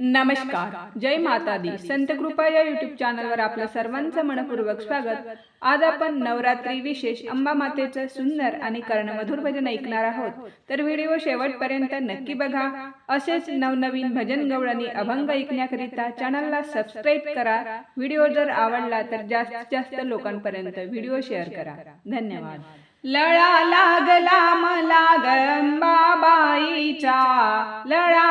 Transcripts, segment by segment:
नमस्कार. जय माता दी संत कृपा या युट्यूब चॅनलवर आपलं सर्वांचं मनपूर्वक स्वागत. आज आपण नवरात्री विशेष अंबा मातेचं सुंदर आणि कर्णमधुर भजन ऐकणार आहोत. तर व्हिडिओ शेवटपर्यंत नक्की बघा. असेच नवनवीन भजन गवळणी अभंग ऐकण्याकरिता चॅनलला सबस्क्राईब करा. व्हिडिओ जर आवडला तर जास्तीत जास्त लोकांपर्यंत व्हिडिओ शेअर करा. धन्यवाद. लळा लागला मला गंबाबाईचा. लळा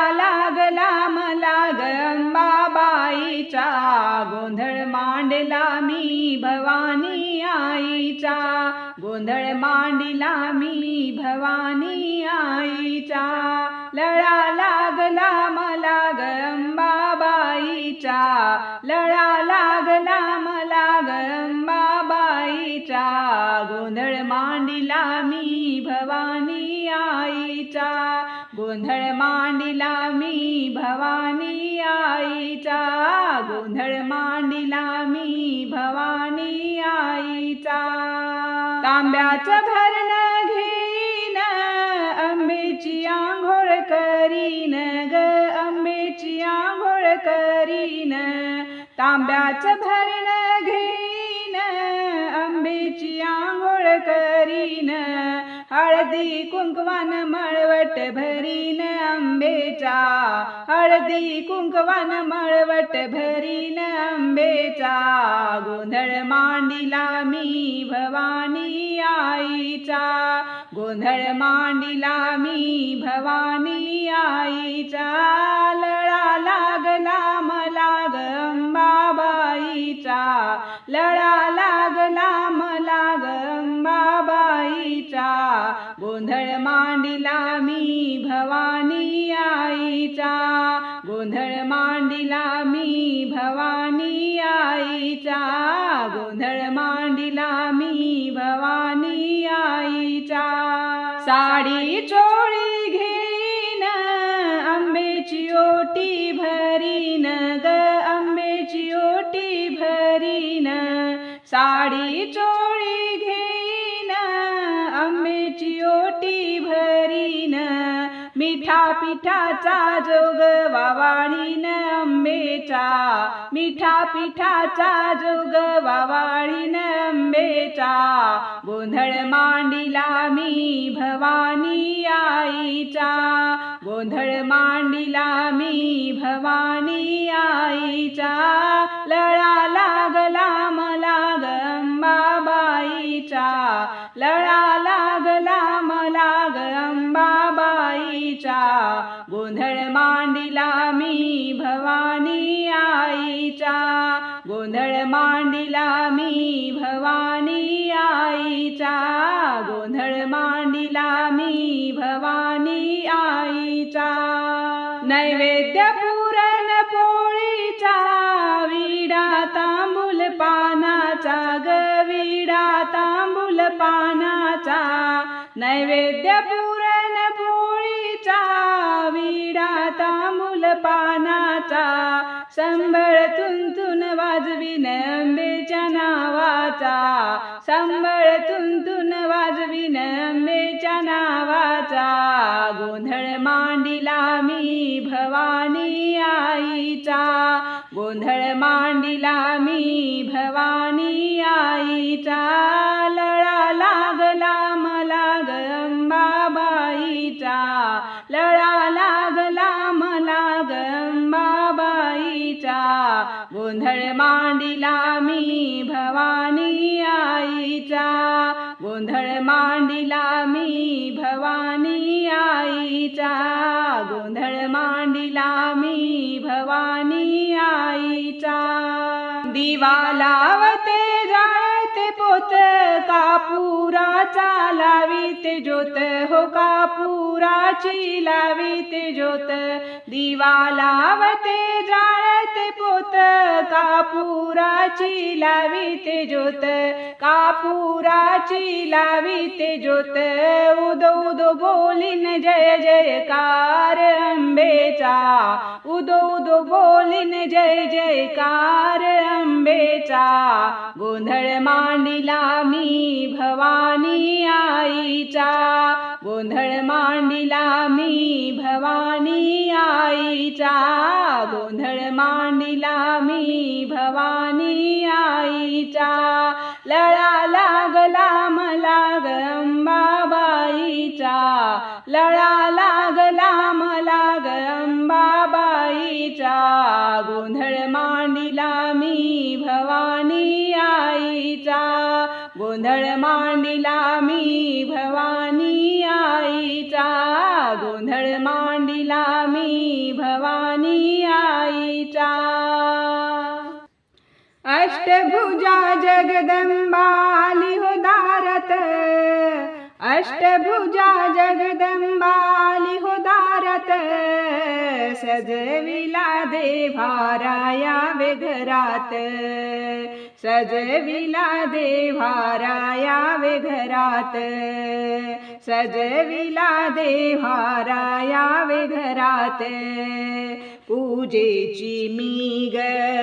गोंधळ मांडला मी भवानी आईचा. गोंधळ मांडला मी भवानी आईचा. लळा लागला मला गंबाबाईचा. लळा लागला मला गंबाबाईचा. गोंधळ मांडला मी भवानी आईचा. गोंधळ मांडिला मी भवानी आईचा. गोंधळ मांडिला मी भवानी आईचा. तांब्याचं भरण घेईन आंबेची आंघोळ करीन ग आंबेची आंघोळ करीन. तांब्याचं भरण घेईन आंबेची आंघोळ करीन. हळदी कुंकवान मळवट भरीन आंबेचा. हळदी कुंकवान मळवट भरीन आंबेचा. गोंधळ मांडिला मी भवानी आईचा. गोंधळ मांडिला मी भवानी आईचा. लळ मांडिला मी भवानी आईचा. गोंधळ मांडिला मी भवानी आईचा. गोंधळ मांडिला मी भवानी आईचा. साडी चोळी घेईन आंबेची ओटी भरीन ग आंबेची ओटी भरीन. साडी चोळी मिठा पिठाचा जोग वावाळीन आंबेचा. मिठा पिठाचा जोग वावाळीन आंबेचा. गोंधळ मांडिला मी भवानी आईचा. गोंधळ मांडिला मी भवानी आईचा. गोंधळ मांडिला मी भवानी आईचा. गोंधळ मांडिला मी भवानी आईचा. गोंधळ मांडिला मी भवानी आईचा. नैवेद्य पुरण पोळीचा विडा तांबूल पानाचा ग विडा तांबूल पानाचा. नैवेद्य पुर पानाचा संबळ तुंतुन वाजवीन अंबेच्या नावाचा. संबळ तुंतुन वाजवीन अंबेच्या नावाचा. गोंधळ मांडिला मी भवानी आईचा. गोंधळ मांडिला मी भवानी आईचा. गोंधळ मांडिला मी भवानी आईचा. गोंधळ मांडिला मी भवानी आईचा. गोंधळ मांडिला मी भवानी आईचा. दिवा लावते जाळते पोत कापुराचा लाविते ज्योत हो कापुराची लाविते ज्योत दिवा लावते जाळते पोत. कापुराची लाविते ज्योत कापुराची लाविते ज्योत. उदो उदो बोलीन जय जयकार अंबेचा उदो उदो बोलीन जय जयकार अंबेचा गोंधळ मांडिला मी भवानी आईचा. गोंधळ मांडिला मी भवानी आईचा गोंधळ मांडिला मी भवानी आईचा लळा लागला मला ग लळा गोंधळ मांडिला मी भवानी आईचा गोंधळ मांडिला मी भवानी आईचा अष्टभुजा जगदंबाली हो दारत अष्टभुजा जगदंबाली हो दारत सजविला देवाराया वेघरात सजविला देभाराया वे घरात. सजविला देभाराया वे घरात. पूजेची मी ग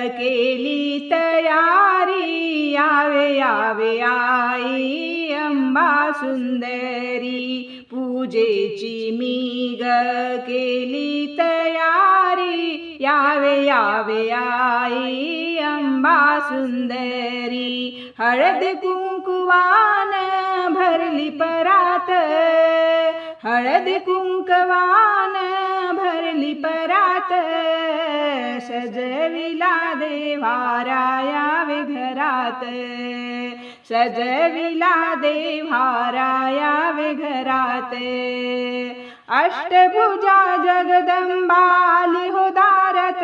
केली तयारी. यावे यावे आई अंबा सुंदरी. पूजेची मी ग केली तयारी. यावे यावे आई अंबा सुंदरी हळद कुंकुवान भरली परात हळद कुंकवान भरली परात सजविला देवाराया वे घरात सजविला देवाराया वे घरात अष्टपूजा जगदंबाल उदारत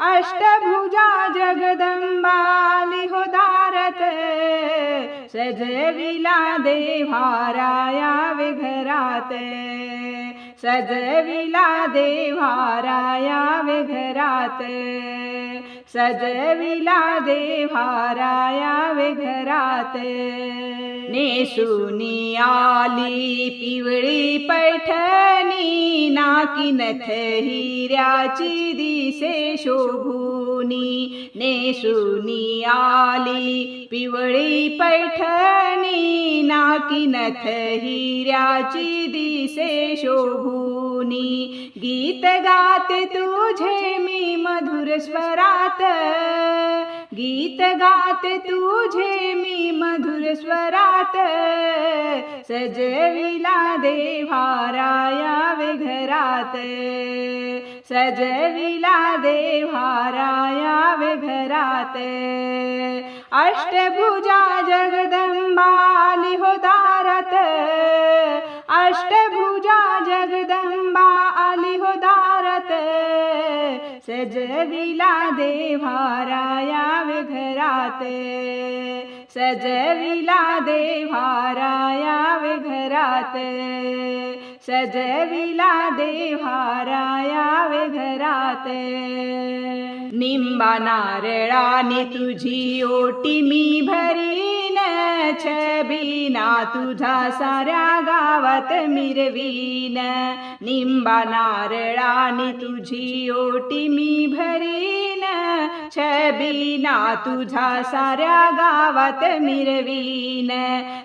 अष्टबूजा जगदं देवाराया उदारत सजयिलादेवाया विभरात सजयिलादेवाया विभरात सजविला देवाराया विघरात नेसुनी आली पिवळी पैठणी नाकिनथ हिऱ्याची दिसे शोभू. नेसुनी आली. पिवळी पैठणी नाकी नथ हिऱ्याची दिसे शोभूनी. गीत गाते तुझे मी मधुर स्वरात. गीत गाते तुझे मी मधुर स्वरात. सजविला देवाराया वे घरात. सजविला देवाराया वे घरात अष्टभुजा जगदंबा आली हो दारात अष्टभुजा जगदंबा आली हो दारात सजविला देवाराया वे घरात सजविला देवाराया वे घरात सजविला देवारायावे घरात. निंबा नारळाने तुझी ओटी मी भरीन छबिना तुझा साऱ्या गावात मिरवीन. निंबा नारळाने तुझी ओटी मी भरीन छबिना तुझा साऱ्या गावात मिरवीन.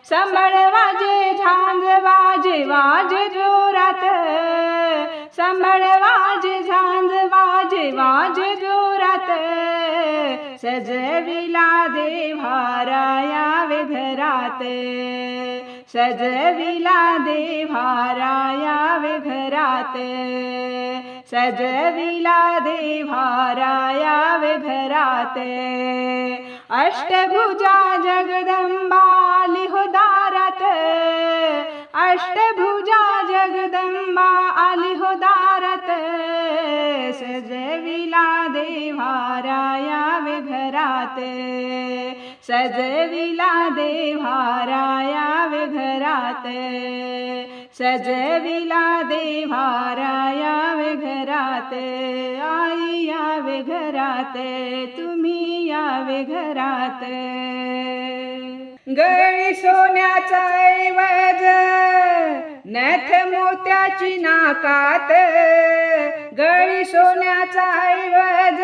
संबळ वाजे झांज वाजे वाजे जोरात. संबळ वाजे जोरात. सजविला देवाराया वे घरात सजविला देवाराया वे घरात सजविलााराया विभराते। अष्टभुजा जगदंबाली हुदारत अष्टभुजा जगदंबालि हुदारत सजविलााराया विभराते। सजवि देवाराया विभराते। सजविला देवाराया वे घरात आई यावे घरात तुम्ही यावे घरात गळी सोन्याचा ऐवज नथ मोत्याची नाकात गळी सोन्याचा ऐवज.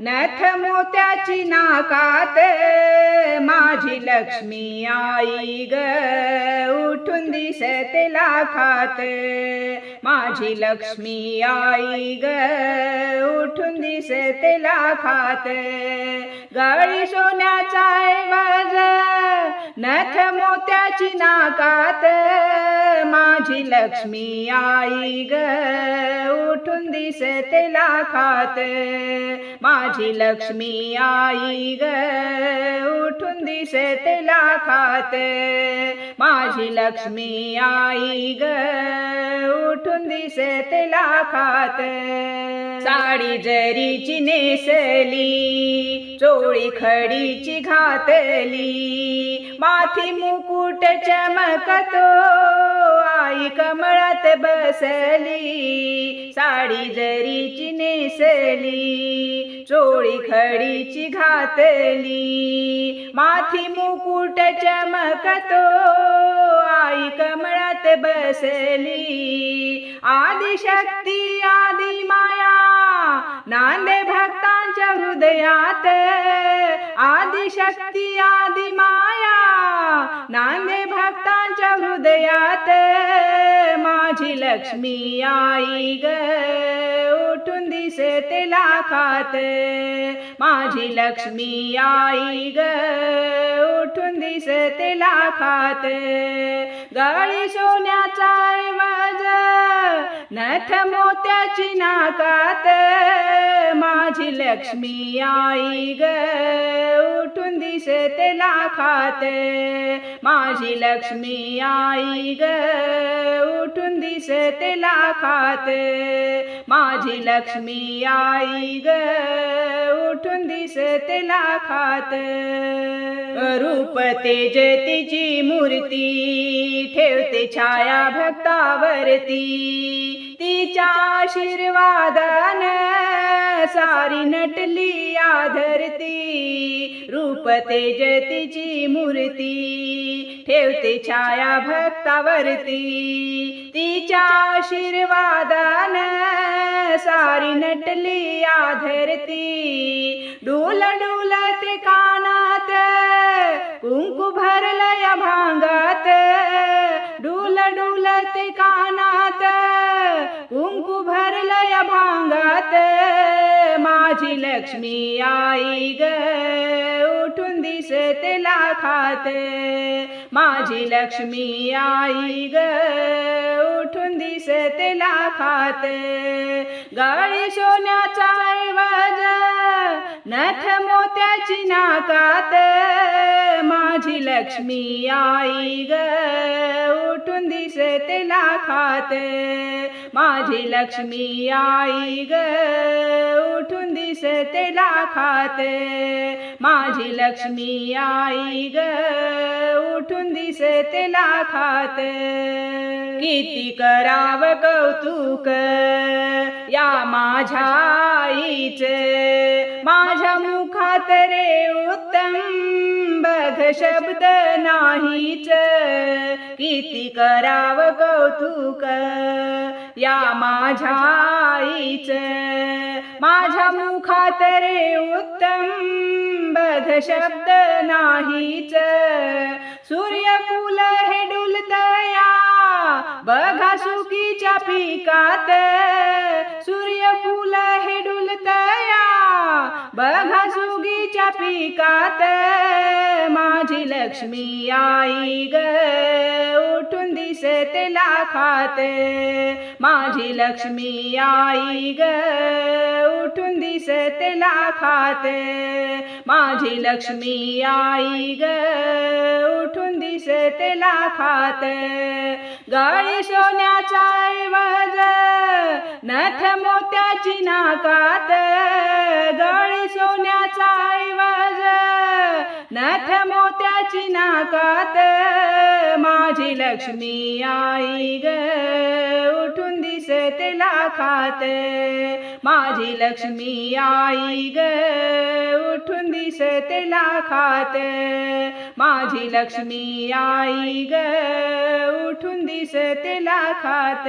नथ मोत्याची नाकात माझी लक्ष्मी आई ग. उठून दिसते लाखात. माझी लक्ष्मी आई ग. उठून दिसते लाखात. गळी सोन्याचा ऐवज. नथ मोत्याची नाकात माझी लक्ष्मी आई ग. उठून दिसते लाखात. माझी लक्ष्मी आई ग. उठून दिसते लाखात. माझी लक्ष्मी आई ग. उठून दिसते लाखात. साडी जरीची नेसली चोळी खडीची घातली. माथी मुकुट चमकतो आई कमळात बसली. साडी जरीची नेसली चोळी खडीची घातली. माथी मुकुट चमकतो आई कमळात बसली. आदिशक्ती आदि माया नांदे भक्तांच्या हृदयात. आदिशक्ती आदि माया नांदे भक्तांच्या हृदयात. माझी लक्ष्मी आई ग. उठून दिसते लाखात माझी लक्ष्मी आई ग उठून दिसते लाखात गळी सोन्याचा ऐवज नथ मोत्याची नाकात. लक्ष्मी आई ग उठून दिसते लाखात. माझी लक्ष्मी आई ग उठून दिसते लाखात. माझी लक्ष्मी आई ग उठून दिसते लाखात. रूप तेज तिची मूर्ती ठेवते छाया भक्तावरती तिच्या आशीर्वादान सारी नटली आधरती रूप तेज तिची मूर्ती ठेवते छाया भक्तावरती. तिच्या आशीर्वादान सारी नटली आधरती डोल डुलते कानात कुंकू भरलय भांगात. डुल डुलते कानात कुंकू भरलय भांगात. माझी लक्ष्मी आई ग. उठून दिसते लाखात. माझी लक्ष्मी आई ग. उठून दिसते लाखात. गाळी सोन्याचा ऐवज नथ मोत्याची नाकात. माझी लक्ष्मी आई ग. खाते. माझी लक्ष्मी आई ग उठून दिसते लाखात. माझी लक्ष्मी आई ग उठून दिसते लाखात. किती कराव कौतुक या माझ्या आईचे. माझ्या मुखात रे उत्तम बघ शब्द नाहीच. किती कराव कौतुक या माझ्या आईच माझ्या मुखात रे उत्तम बध शब्द नाहीच. सूर्यफूल हे डुलतया बघा सुकीच्या पिकात. सूर्यफूल हे डुलतया बघा सुगीच्या पिकात. माझी लक्ष्मी आई ग. उठून दिसते लाखात. माझी लक्ष्मी आई ग. उठून दिसते लाखात. माझी लक्ष्मी आई ग. उठून दिसते लाखात. गाळी सोन्याचा ऐवज नथ मोत्याची नाकात. नथ मोत्याची नाकात माझी लक्ष्मी आई ग. उठून दिसते लाखात माझी लक्ष्मी आई ग. उठून दिसते लाखात माझी लक्ष्मी आई ग. उठून दिसते लाखात